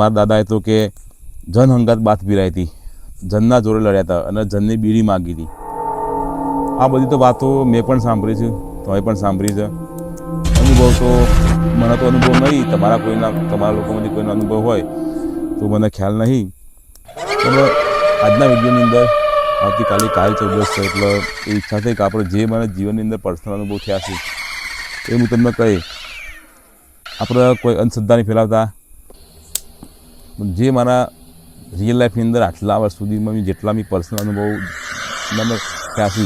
મારા દાદાએ તો કે જન હંગાત બાત પીરાઈ હતી. જનના જોડે લડ્યા હતા અને જનની બીડી માગી હતી. આ બધી તો વાતો મેં પણ સાંભળી છે તમે પણ સાંભળી છે. અનુભવ તો મને તો અનુભવ નહીં, તમારા કોઈના, તમારા લોકોમાંથી કોઈનો અનુભવ હોય તો મને ખ્યાલ નહીં. પણ આજના વિડીયોની અંદર આવતીકાલે કાલ ચૌદસ છે, એટલે એ ઈચ્છા થઈ કે આપણે જે મને જીવનની અંદર પર્સનલ અનુભવ થયા છે, એ હું તમને કહી આપણે કોઈ અંધશ્રદ્ધા નહીં ફેલાવતા જે મારા રિયલ લાઈફની અંદર આટલા વર્ષ સુધીમાં મેં જેટલા મેં પર્સનલ અનુભવ થયા છે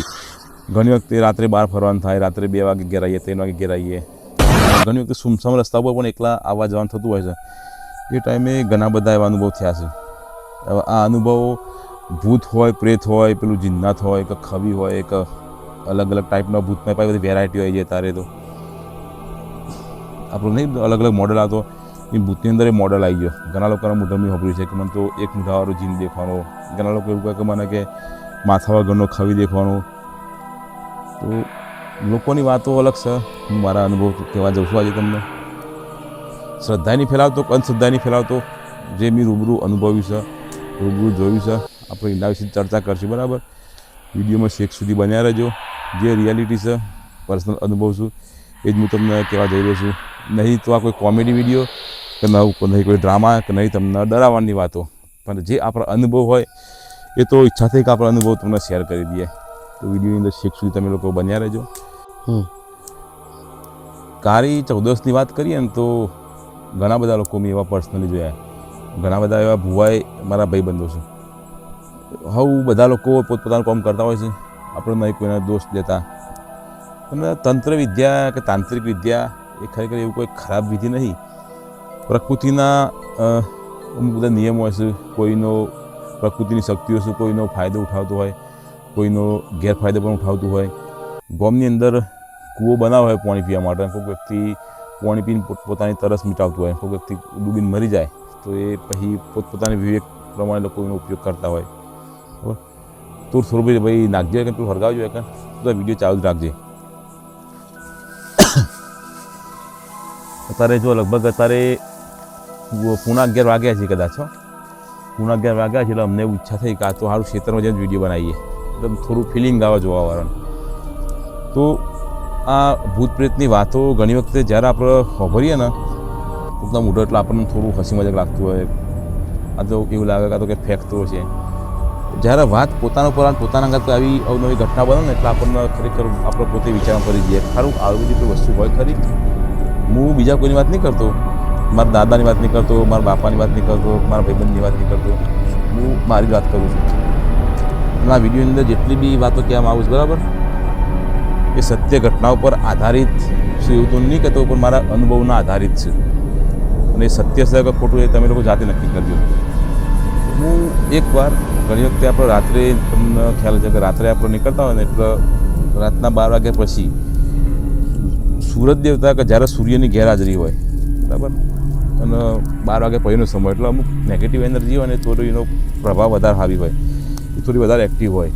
ઘણી વખતે રાત્રે બહાર ફરવાનું થાય, રાત્રે બે વાગે ઘેર આવીએ, ત્રણ વાગે ઘેર આવીએ. ઘણી વખતે સુમસામ રસ્તા ઉપર પણ એકલા આવવા જવાનું થતું હોય છે. એ ટાઈમે ઘણા બધા એવા અનુભવ થયા છે. આ અનુભવો ભૂત હોય, પ્રેત હોય, પેલું જિન્નાત હોય, કે ખવી હોય, કે અલગ અલગ ટાઈપના ભૂતમાં પાસે બધી વેરાયટી હોય છે. તારે તો આપણું નહીં, અલગ અલગ મોડલ આવતો. એ ભૂતની અંદર એ મોડલ આવી ગયો. ઘણા લોકોના મોઢા મેં સાંભળ્યું છે કે મને તો એક મૂઢાવાળો જીન દેખવાનો. ઘણા લોકો એવું કહે કે મને કે માથા વગરનો ખવી દેખવાનો. તો લોકોની વાતો અલગ છે. હું મારા અનુભવ કહેવા જાઉં છું આજે તમને. શ્રદ્ધાની ફેલાવતો અંધશ્રદ્ધાની ફેલાવતો જે મેં રૂબરૂ અનુભવ્યું છે, રૂબરૂ જોયું છે, આપણે એના વિશે ચર્ચા કરશું, બરાબર? વિડીયોમાં શેખ સુધી બન્યા રહેજો. જે રિયાલિટી છે પર્સનલ અનુભવ છું, એ જ હું તમને કહેવા જઈ રહ્યો છું. નહીં તો આ કોઈ કોમેડી વીડિયો કે નવ નહીં કોઈ ડ્રામા કે નહીં તમને ડરાવવાની વાતો. પણ જે આપણા અનુભવ હોય એ તો ઈચ્છા થઈ કે આપણા અનુભવ તમને શેર કરી દઈએ. તો વિડીયોની અંદર શીખ સુધી તમે લોકો બન્યા રહેજો. કારી ચૌદસની વાત કરીએ ને તો ઘણા બધા લોકો મેં એવા પર્સનલી જોયા. ઘણા બધા એવા ભુવાએ મારા ભાઈબંધો છે. હવ બધા લોકો પોતપોતાનું કામ કરતા હોય છે. આપણે નહીં કોઈને દોષ દેતા. અને તંત્ર વિદ્યા કે તાંત્રિક વિદ્યા એ ખરેખર એવું કોઈ ખરાબ વિધિ નહીં. પ્રકૃતિના અમુક બધા નિયમો હશે, કોઈનો પ્રકૃતિની શક્તિઓ છે કોઈનો ફાયદો ઉઠાવતો હોય, કોઈનો ગેરફાયદો પણ ઉઠાવતું હોય. ગોમની અંદર કૂવો બનાવ્યો હોય પાણી પીવા માટે કોઈ વ્યક્તિ પાણી પીને પોત- પોતાની તરસ મિટાવતું હોય કોઈ વ્યક્તિ ડૂબીને મરી જાય, તો એ પછી પોતપોતાની વિવેક પ્રમાણે લોકો એનો ઉપયોગ કરતા હોય. બરાબર? તું થોડું ભાઈ નાખજે, કે તું હરગાવજો કે તો વીડિયો ચાલુ રાખજે. અત્યારે જો લગભગ અત્યારે પૂણા અગિયાર વાગ્યા છે કદાચ પૂણા અગિયાર વાગ્યા છે એટલે અમને એવું ઈચ્છા થઈ કે આ તો સારું ક્ષેત્રમાં જઈને વીડિયો બનાવીએ એટલે થોડું ફિલિંગ આવે જોવાવાળાને તો આ ભૂત પ્રેતની વાતો ઘણી વખતે જ્યારે આપણે ખબરીએ ને પોતાના મોઢો એટલે આપણને થોડું હસી મજાક લાગતું હોય આ તો એવું લાગે કાં તો કે ફેંકતો છે જ્યારે વાત પોતાના પર પોતાના અંગત આવી અવનવી ઘટના બને ને એટલે આપણને ખરેખર આપણે પોતે વિચારવા કરી દઈએ ખરું આવી બધી કોઈ વસ્તુ હોય ખરી હું બીજા કોઈની વાત નહીં કરતો મારા દાદાની વાત નહીં કરતો મારા બાપાની વાત નહીં કરતો મારા ભાઈબંધની વાત નહીં કરતો હું મારી વાત કરું છું. આ વિડીયોની અંદર જેટલી બી વાતો કહેવામાં આવું છું, બરાબર? એ સત્ય ઘટનાઓ પર આધારિત છે એવું તો નહીં કહેતો, પણ મારા અનુભવના આધારિત છે. અને એ સત્ય છે કે ખોટું એ તમે લોકો જાતે નક્કી કરજો. હું એકવાર ઘણી વખતે આપણે રાત્રે, તમને ખ્યાલ છે કે રાત્રે આપણે નીકળતા હોય ને, એટલે રાતના બાર વાગ્યા પછી સૂરજ દેવતા કે જ્યારે સૂર્યની ગેરહાજરી હોય, બરાબર? અને બાર વાગે પછીનો સમય. એટલે અમુક નેગેટિવ એનર્જી હોય ને થોડું એનો પ્રભાવ વધારે હાવી હોય. એ થોડી વધારે એક્ટિવ હોય.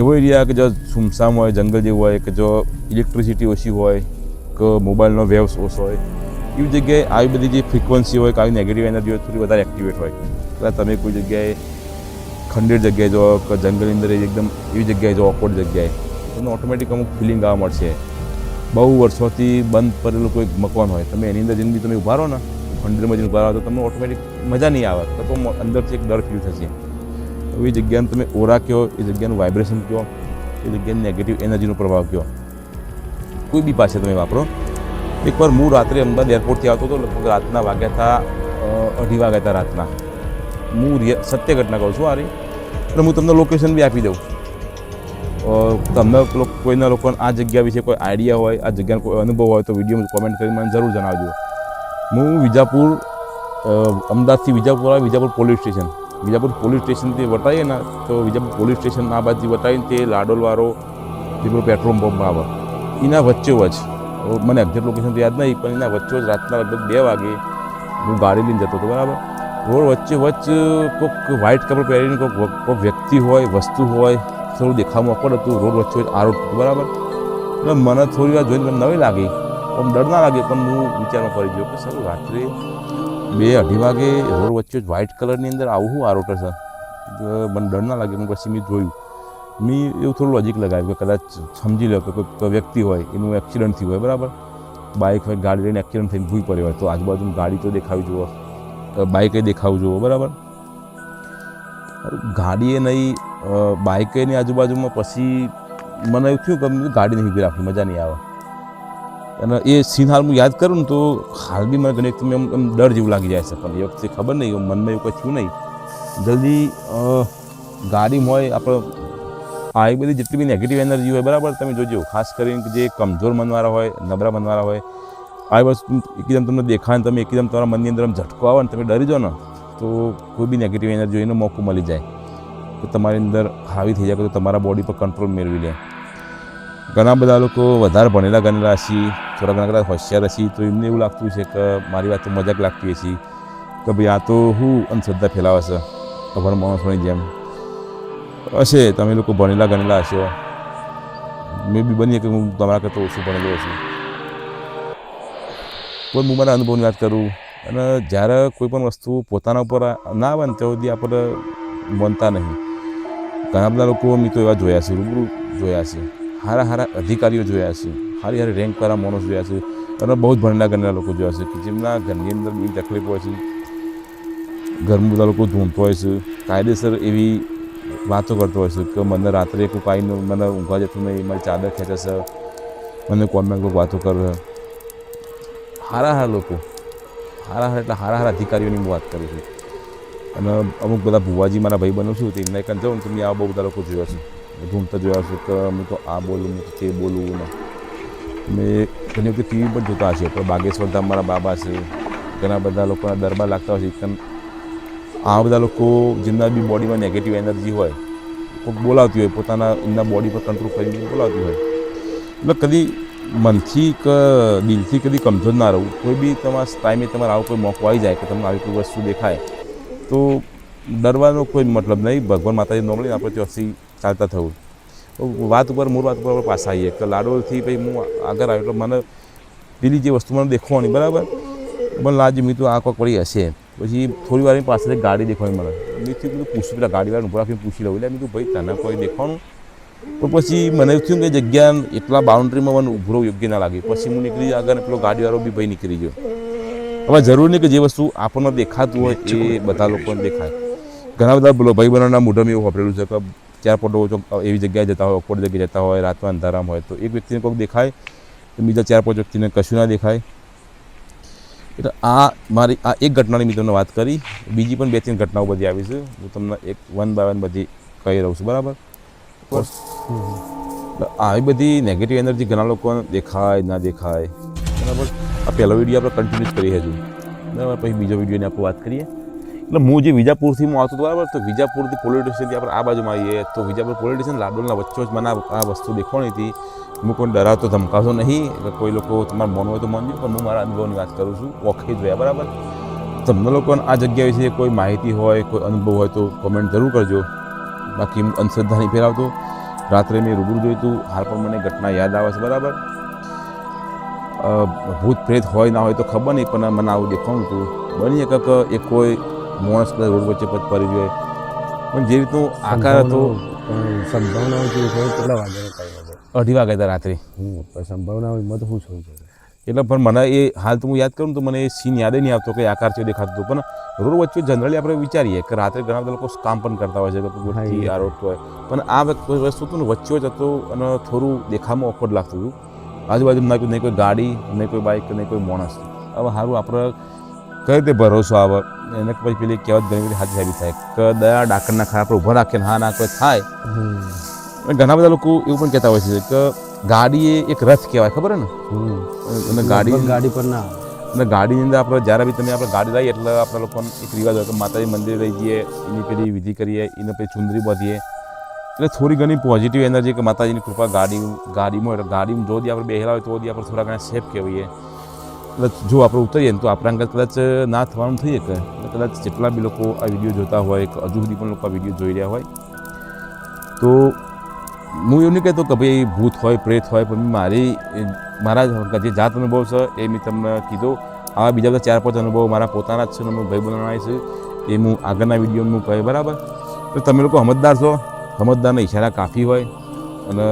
એવો એરિયા કે જો સુમસામ હોય, જંગલ જેવું હોય, કે જો ઇલેક્ટ્રિસિટી ઓછી હોય, કે મોબાઈલનો વેવ્સ ઓછો હોય, એવી જગ્યાએ આવી બધી જે ફ્રિકવન્સી હોય, કે આવી નેગેટિવ એનર્જી હોય, થોડી વધારે એક્ટિવેટ હોય. કદાચ તમે કોઈ જગ્યાએ ખંડેર જગ્યાએ જો, કે જંગલની અંદર એકદમ એવી જગ્યાએ જો ઓકવર્ડ જગ્યાએ, તમને ઓટોમેટિક અમુક ફિલિંગ આવવા મળશે. બહુ વર્ષોથી બંધ પડેલું કોઈ મકાન હોય, તમે એની અંદર જિંદગી તમે ઊભા રહો ને ખંડેરમાં જઈને ઊભા તો તમને ઓટોમેટિક મજા નહીં આવે. તો તો અંદરથી એક ડર ફીલ થશે. હવે એ જગ્યાને તમે ઓરા કહો, એ જગ્યાનું વાઇબ્રેશન કહો, એ જગ્યાની નેગેટિવ એનર્જીનો પ્રભાવ કહો. કોઈ બી પાસે તમે વાપરો. એકવાર હું રાત્રે અમદાવાદ એરપોર્ટથી આવતો હતો, લગભગ રાતના વાગ્યા હતા અઢી વાગ્યા હતા રાતના. હું સત્ય ઘટના કહું છું આરી. અને હું તમને લોકેશન બી આપી દઉં. તમને કોઈના લોકોને આ જગ્યા વિશે કોઈ આઈડિયા હોય, આ જગ્યાનો કોઈ અનુભવ હોય તો વીડિયો કોમેન્ટ કરીને મને જરૂર જણાવજો. હું વિજાપુર અમદાવાદથી વિજાપુર આવે Vijapur police station. Vijapur police સ્ટેશનથી વટાઈએ ને, તો વિજાપુર પોલીસ સ્ટેશન આ બાજુ વટાઈને તે લાડોલવાળો જે પેલો પેટ્રોલ પંપ આવે, એના વચ્ચે વચ મને એક્ઝેક્ટ લોકેશન તો યાદ નહીં, પણ એના વચ્ચે જ રાતના લગભગ બે વાગે હું ગાડી લઈને જતો હતો, બરાબર? રોડ વચ્ચે વચ્ચ કોઈક વ્હાઇટ કપડ પહેરીને કોઈક કોઈક વ્યક્તિ હોય, વસ્તુ હોય, થોડું દેખાવામાં અકડ હતું, રોડ વચ્ચે આરોટ બરાબર? એટલે મને થોડી વાર જોઈને મને નવી લાગી. આમ ડર ના લાગે, પણ હું વિચારમાં પડી ગયો કે સર, રાત્રે બે અઢી વાગે રોડ વચ્ચે જ વ્હાઇટ કલરની અંદર આવું હું આ રોટર છે. મને ડર ના લાગે પણ પછી મેં જોયું. મેં એવું થોડું લોજિક લગાવ્યું કે કદાચ સમજી લો કે કોઈ વ્યક્તિ હોય, એનું એક્સિડન્ટ થયું હોય, બરાબર? બાઇક હોય, ગાડી લઈને એક્સિડન્ટ થઈને ભૂઈ પડી હોય, તો આજુબાજુ ગાડી તો દેખાવી જુઓ. બાઇકે દેખાવું જુઓ, બરાબર? ગાડીએ નહીં બાઇકેની આજુબાજુમાં પછી મને એવું થયું કે ગાડી નહીં ઊભી રાખવી, મજા નહીં આવે. અને એ સીન હાલ હું યાદ કરું ને તો હાલ બી મને ઘણી તમે એમ ડર જેવું લાગી જાય છે. પણ એ વખતે ખબર નહીં મનમાં એવું કંઈ થયું નહીં. જલ્દી ગાડી હોય આપણે આ એ બધી જેટલી બી નેગેટિવ એનર્જી હોય, બરાબર, તમે જોજો. ખાસ કરીને જે કમજોર મનવાળા હોય, નબળા મનવાળા હોય, આ વસ્તુ એકદમ તમને દેખાય તમે એકદમ તમારા મનની અંદર ઝટકો આવે ને તમે ડરી જાઓ ને, તો કોઈ બી નેગેટિવ એનર્જી હોય એનો મોકો મળી જાય. તો તમારી અંદર હાવી થઈ જાય તો તમારા બોડી પર કંટ્રોલ મેળવી લે. ઘણા બધા લોકો વધારે ભણેલા ગણેલા છીએ થોડા ઘણા કદાચ હોશિયાર હશે, તો એમને એવું લાગતું છે કે મારી વાત તો મજાક લાગતી હશે, કે ભાઈ આ તો હું અંધશ્રદ્ધા ફેલાવે છે ખબર માણસોની જેમ. હશે, તમે લોકો ભણેલા ગણેલા હશો. મેં બી બની કે હું તમારા કરતાં ઓછું ભણેલો છું કોઈ હું મારા અનુભવની વાત કરું, અને જ્યારે કોઈ પણ વસ્તુ પોતાના ઉપર ના આવે ને ત્યાં સુધી આપણે બનતા નહીં. ઘણા બધા લોકો મિત્રો એવા જોયા છે, રૂબરૂ જોયા છે. સારા સારા અધિકારીઓ જોયા છે. સારી સારી રેન્કવાળા માણસ જોયા છે. અને બહુ જ ભણેલા ગણેલા લોકો જોયા છે કે જેમના ઘરની અંદર બી તકલીફ હોય છે. ઘરમાં બધા લોકો ધૂમતો હોય છે. કાયદેસર એવી વાતો કરતો હોય છે કે મને રાત્રે કોઈ કાંઈ મને ઊંઘવા જતું નહીં, મારી ચાદર ખેંચે છે. મને કોમેન્ટ કોઈ વાતો કરે. સારા સારા લોકો. સારા સારા એટલે સારા સારા અધિકારીઓની હું વાત કરું છું. અને અમુક બધા ભુવાજી મારા ભાઈ બનું છું, તો એમને કાંઈ જાઉં તો મેં આ બહુ બધા લોકો જોયા છે. ઘૂમતા જોયા છે કે હું તો આ બોલું, હું તો તે બોલું, ને. મેં ઘણી વખત ટીવી પર જોતા હશે. પણ બાગેશ્વર ધામ મારા બાબા છે. ઘણા બધા લોકોના દરબાર લાગતા હોય છે. આ બધા લોકો જેમના બી બોડીમાં નેગેટિવ એનર્જી હોય કોઈક બોલાવતી હોય, પોતાના એમના બોડી પર કંટ્રોલ કરીને બોલાવતી હોય. એટલે કદી મનથી કે, દિલથી કદી કમજોર ના રહું. કોઈ બી તમારા ટાઈમે તમારે આવો કોઈ મોકો આવી જાય કે તમને આવી કોઈ વસ્તુ દેખાય, તો ડરવાનો કોઈ મતલબ નહીં. ભગવાન માતાજી નોમળીને આપણે ત્યાંથી ચાલતા થવું. વાત ઉપર, મૂળ વાત ઉપર પાછા આવીએ. કે લાડોલથી ભાઈ હું આગળ આવ્યો, એટલે મને પેલી જે વસ્તુ મને દેખવાની, બરાબર? મને લાજ મીતું આ કોઈક પડી હશે. પછી થોડી વાર પાછળ ગાડી દેખવાની મળે મેં થયું બધું પૂછ્યું પેલા ગાડીવાળાને ઊભા રાખીને પૂછી લઉં. એટલે મેં કીધું, ભાઈ, તને કોઈ દેખવાનું? પણ પછી મને થયું કે જગ્યા એટલા બાઉન્ડ્રીમાં મને ઉભરો યોગ્ય ના લાગે. પછી હું નીકળી આગળ પેલો ગાડીવાળો બી ભાઈ નીકળી ગયો. હવે જરૂર નહીં કે જે વસ્તુ આપણને દેખાતું હોય, એ બધા લોકોને દેખાય. ઘણા બધા ભાઈ બહેનોના મોઢામાં એવું વાપરેલું છે કે ચાર પોટો એવી જગ્યાએ જતા હોય ઓકવર્ડ જગ્યાએ જતા હોય રાતમાં અંધારામાં હોય તો એક વ્યક્તિને કોઈક દેખાય તો બીજા ચાર પાંચ વ્યક્તિને કશું ના દેખાય. એટલે આ મારી આ એક ઘટનાની મેં તમને વાત કરી. બીજી પણ બે ત્રણ ઘટનાઓ બધી આવી છે. હું તમને એક વન બાય વન બધી કહી રહું છું બરાબર? આવી બધી નેગેટિવ એનર્જી ઘણા લોકોને દેખાય ના દેખાય. બરાબર. આ પહેલો વીડિયો આપણે કન્ટિન્યુ કરીએ હજુ. બરાબર પછી બીજો વિડીયોની આપણે વાત કરીએ. એટલે હું જે વિજાપુરથી હું આવતો હતો બરાબર? તો વિજાપુરથી પોલીસ સ્ટેશનથી આપણે આ બાજુમાં આવીએ. તો વિજાપુર પોલીસ સ્ટેશન લાડોલના વચ્ચે જ મને આ આ વસ્તુ દેખવાની હતી. હું કોઈ ડરાવતો ધમકાવતો નહીં. એટલે કોઈ લોકો તમારે મન હોય તો માનજો પણ હું મારા અનુભવની વાત કરું છું. ઓળખી જોયા બરાબર? તમને લોકોને આ જગ્યા વિશે કોઈ માહિતી હોય કોઈ અનુભવ હોય તો કોમેન્ટ જરૂર કરજો. બાકી હું અંધશ્રદ્ધા નહીં ફેરાવતો રાત્રે મેં રૂબરૂ જોયું હતું. હાલ પણ મને ઘટના યાદ આવે છે બરાબર? અ, ભૂત પ્રેત હોય ના હોય તો ખબર નહીં પણ મને આવું દેખાણું હતું. બની શકે કે એ કોઈ માણસ કદાચ રોડ વચ્ચે પગ પડી જોઈએ પણ જે રીતનું આકાર હતો સંભાવનાઓ જે હોય કેટલા વાગે અઢી વાગ્યા હતા રાત્રે. સંભાવનાઓ એમાં તો શું હોય છે? એટલે પણ મને એ હાલ તો હું યાદ કરું તો મને એ સીન યાદ નહીં આવતો કે આકાર છે દેખાતો હતો. પણ રોડ વચ્ચે જનરલી આપણે વિચારીએ કે રાત્રે ઘણા બધા લોકો કામ પણ કરતા હોય છે કે આ રોડ હોય પણ આ વખત વસ્તુ હતું ને વચ્ચે જ હતો અને થોડું દેખામાં ઓકવર્ડ લાગતું હતું. આજુબાજુ ના કોઈ નહીં કોઈ ગાડી નહીં કોઈ બાઇક નહીં કોઈ માણસ. હવે સારું આપણે કઈ રીતે ભરોસો આવે? એને પછી પેલી કહેવત ઘણી બધી હાથી સાબિત થાય કે દયા ડાકરના ખા આપણે ઊભા રાખીએ ને હા ના કોઈ થાય. અને ઘણા બધા લોકો એવું પણ કહેતા હોય છે કે ગાડી એ એક રથ કહેવાય ખબર ને? અને ગાડી ગાડી પર ના અને ગાડીની અંદર આપણે જ્યારે બી તમે આપણે ગાડી લઈએ એટલે આપણા લોકોને એક રિવાજ હોય કે માતાજી મંદિરે લઈ જઈએ એની પેલી વિધિ કરીએ એને પછી ચુંદરી બાંધીએ. એટલે થોડી ઘણી પોઝિટિવ એનર્જી કે માતાજીની કૃપા ગાડી ગાડીમાં એટલે ગાડીમાં જો આપણે બેહેલા હોય તો દી આપણે થોડા ઘણા સેફ કહેવાઈએ. એટલે જો આપણે ઉતરીએ ને તો આપણા અંગત કદાચ ના થવાનું થઈ શકે કદાચ જેટલા બી લોકો આ વીડિયો જોતા હોય કે હજુ સુધી પણ લોકો આ વીડિયો જોઈ રહ્યા હોય તો હું એવું નહીં કહેતો કે ભાઈ ભૂત હોય પ્રેત હોય પણ મારી મારા જે જાત અનુભવ છે એ મેં તમને કીધો. આવા બીજા બધા ચાર પાંચ અનુભવ મારા પોતાના જ છે અને હું ભાઈ બનાવવાના છે એ હું આગળના વિડીયોમાં હું કહે બરાબર? તો તમે લોકો સમજદાર છો. સમજદારના ઈશારા કાફી હોય અને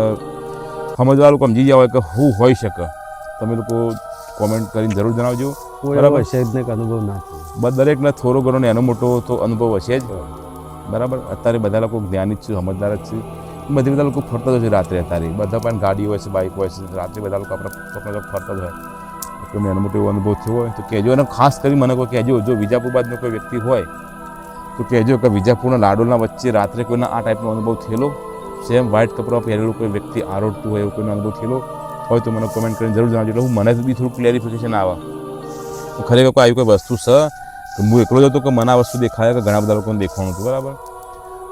સમજવા લોકો સમજી ગયા હોય કે શું હોઈ શકે તમે લોકો કોમેન્ટ કરીને જરૂર જણાવજો. બરાબર. સાહેબને અનુભવ ના થયો. દરેકને થોડો ઘણો ને એનો મોટો તો અનુભવ હશે જ. બરાબર? અત્યારે બધા લોકો જ્ઞાની જ છે, સમજદાર જ છે. બધી બધા લોકો ફરતા જ હોય છે રાત્રે અત્યારે. બધા પણ ગાડી હોય છે બાઇક હોય છે, રાત્રે બધા લોકો આપણે ફરતા જ હોય. તો એનો મોટો એવો અનુભવ થયો હોય, તો કહેજો. અને ખાસ કરી મને કોઈ કહેજો, જો વિજાપુર બાદનો કોઈ વ્યક્તિ હોય, તો કહેજો કે વિજાપુરના લાડોના વચ્ચે રાત્રે કોઈના આ ટાઈપનો અનુભવ થયેલો? સેમ વ્હાઇટ કપડાં પહેરેલું કોઈ વ્યક્તિ આરોડતું હોય એવો કોઈનો અનુભવ થયેલો? હોય તો મને કોમેન્ટ કરીને જરૂર જણાવજો. એટલે હું મને બી થોડું ક્લેરિફિકેશન આવે. ખરેખર કોઈ આવી કોઈ વસ્તુ છે કે હું એકલો જ હતો કે મને આ વસ્તુ દેખાય કે ઘણા બધા લોકોને દેખાવાનું હતું, બરાબર?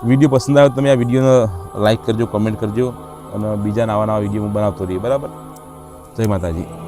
વીડિયો પસંદ આવે તમે આ વિડીયોને લાઈક કરજો કમેન્ટ કરજો અને બીજા નવા નવા વીડિયો હું બનાવતો રહીએ, બરાબર? જય માતાજી.